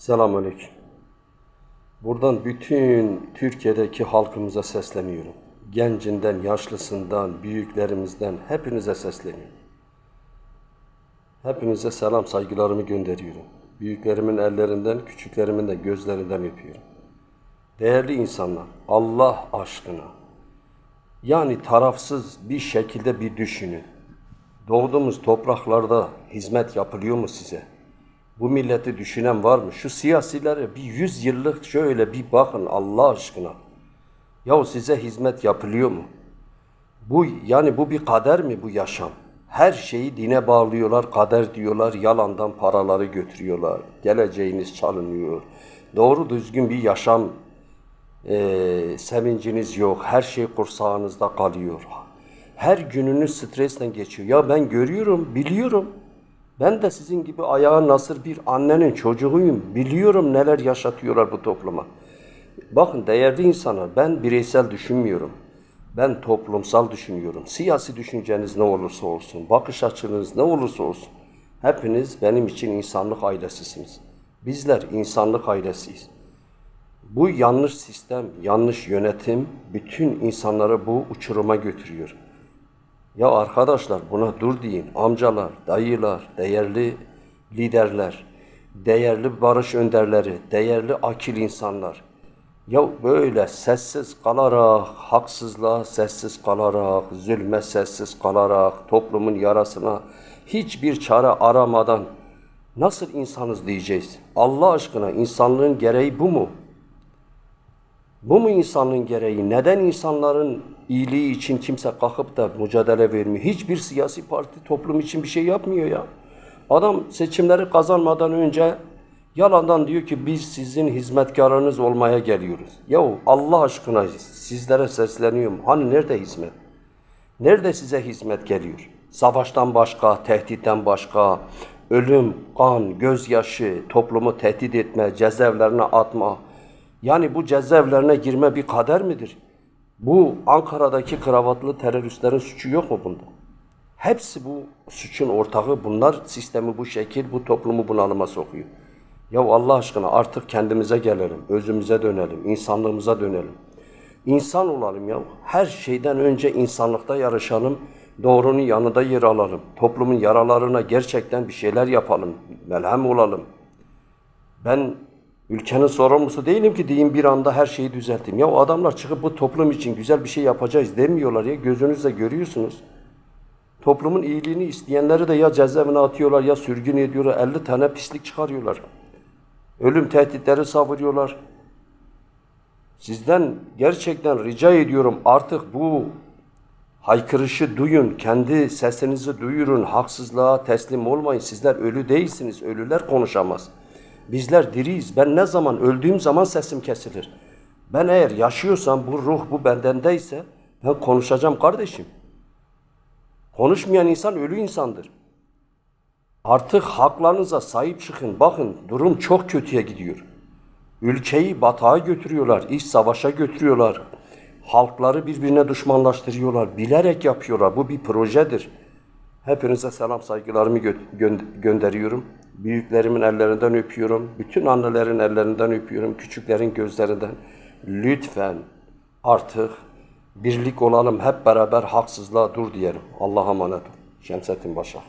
Selamünaleyküm. Buradan bütün Türkiye'deki halkımıza sesleniyorum. Gencinden, yaşlısından, büyüklerimizden hepinize sesleniyorum. Hepinize selam, saygılarımı gönderiyorum. Büyüklerimin ellerinden, küçüklerimin de gözlerinden öpüyorum. Değerli insanlar, Allah aşkına, yani tarafsız bir şekilde bir düşünün. Doğduğumuz topraklarda hizmet yapılıyor mu size? Bu milleti düşünen var mı? Şu siyasilere bir yüz yıllık şöyle bir bakın Allah aşkına. Yahu size hizmet yapılıyor mu? Bu yani bu bir kader mi bu yaşam? Her şeyi dine bağlıyorlar, kader diyorlar, yalandan paraları götürüyorlar. Geleceğiniz çalınıyor. Doğru düzgün bir yaşam eee, sevinciniz yok. Her şey kursağınızda kalıyor. Her gününüz stresle geçiyor. Ya ben görüyorum, biliyorum. Ben de sizin gibi ayağı nasır bir annenin çocuğuyum. Biliyorum neler yaşatıyorlar bu topluma. Bakın değerli insanlar ben bireysel düşünmüyorum. Ben toplumsal düşünüyorum. Siyasi düşünceniz ne olursa olsun, bakış açınız ne olursa olsun. Hepiniz benim için insanlık ailesisiniz. Bizler insanlık ailesiyiz. Bu yanlış sistem, yanlış yönetim bütün insanları bu uçuruma götürüyor. Ya arkadaşlar buna dur deyin. Amcalar, dayılar, değerli liderler, değerli barış önderleri, değerli akil insanlar. Ya böyle sessiz kalarak, haksızlığa sessiz kalarak, zulme sessiz kalarak, toplumun yarasına hiçbir çare aramadan nasıl insanız diyeceğiz? Allah aşkına insanlığın gereği bu mu? Bu mu insanlığın gereği? Neden insanların iyiliği için kimse kalkıp da mücadele vermiyor? Hiçbir siyasi parti toplum için bir şey yapmıyor ya. Adam seçimleri kazanmadan önce yalandan diyor ki biz sizin hizmetkarınız olmaya geliyoruz. Yahu Allah aşkına sizlere sesleniyorum. Hani nerede hizmet? Nerede size hizmet geliyor? Savaştan başka, tehditten başka, ölüm, kan, gözyaşı, toplumu tehdit etme, cezaevlerine atma. Yani bu cezaevlerine girme bir kader midir? Bu Ankara'daki kravatlı teröristlerin suçu yok mu bunda? Hepsi bu suçun ortağı. Bunlar sistemi bu şekil, bu toplumu bunalıma sokuyor. Ya Allah aşkına artık kendimize gelelim, özümüze dönelim, insanlığımıza dönelim. İnsan olalım ya. Her şeyden önce insanlıkta yarışalım. Doğrunun yanında yer alalım. Toplumun yaralarına gerçekten bir şeyler yapalım. Melhem olalım. Ben ülkenin sorumlusu değilim ki diyeyim bir anda her şeyi düzelteyim. Ya o adamlar çıkıp bu toplum için güzel bir şey yapacağız demiyorlar ya. Gözünüzle görüyorsunuz. Toplumun iyiliğini isteyenleri de ya cezaevine atıyorlar ya sürgün ediyorlar. 50 tane pislik çıkarıyorlar. Ölüm tehditleri savuruyorlar. Sizden gerçekten rica ediyorum artık bu haykırışı duyun, kendi sesinizi duyurun, haksızlığa teslim olmayın. Sizler ölü değilsiniz, ölüler konuşamaz. Bizler diriyiz. Ben ne zaman öldüğüm zaman sesim kesilir. Ben eğer yaşıyorsam bu ruh bu bendendeyse ben konuşacağım kardeşim. Konuşmayan insan ölü insandır. Artık haklarınıza sahip çıkın. Bakın durum çok kötüye gidiyor. Ülkeyi batağa götürüyorlar, iç savaşa götürüyorlar. Halkları birbirine düşmanlaştırıyorlar. Bilerek yapıyorlar. Bu bir projedir. Hepinize selam saygılarımı gö- gö- gönderiyorum. Büyüklerimin ellerinden öpüyorum. Bütün annelerin ellerinden öpüyorum. Küçüklerin gözlerinden. Lütfen artık birlik olalım. Hep beraber haksızlığa dur diyelim. Allah'a emanet ol. Şemsettin Başak.